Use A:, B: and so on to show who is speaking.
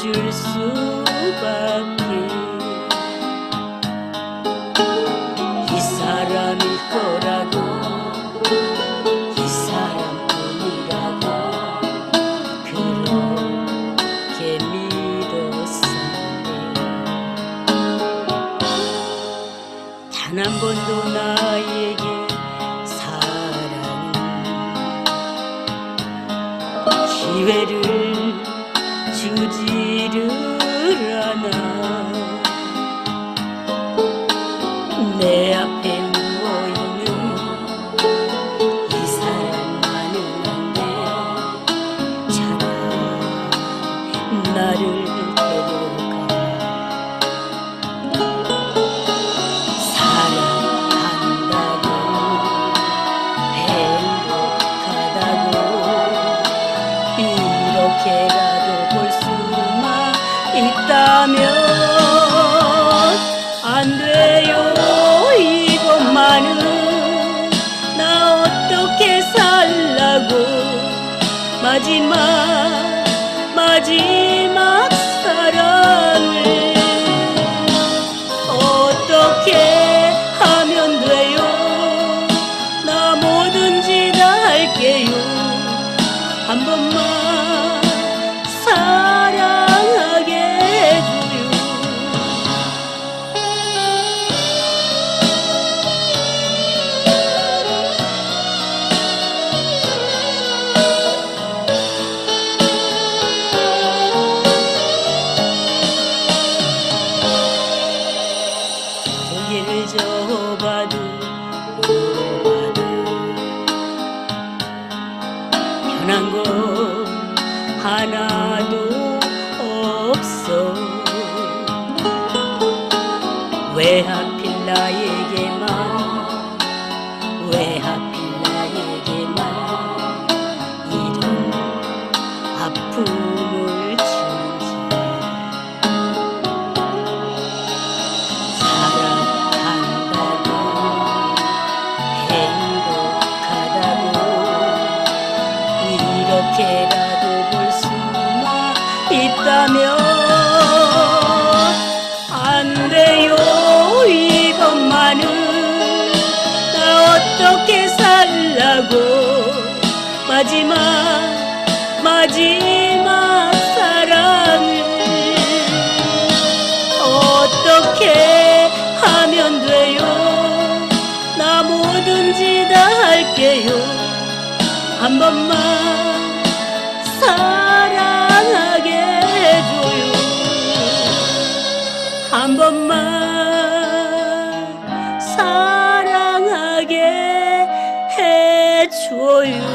A: 줄 수밖에. 이 사람일 거라고 이 사람뿐이라고 그렇게 믿었었는데 단한 번도 나에게 기회를 주지를 않아 이렇게라도 볼 수만 있다면 안 돼요. 이것만은 나 어떻게 살라고. 마지막 마지막 고개를 저어봐도 물어봐도 변한 건 하나도 없어. 왜 하필 나에게만 있다면 안 돼요 이것만은. 나 어떻게 살라고. 마지막 마지막 사랑을 어떻게 하면 돼요? 나 뭐든지 다 할게요. 한 번만 Oh. you.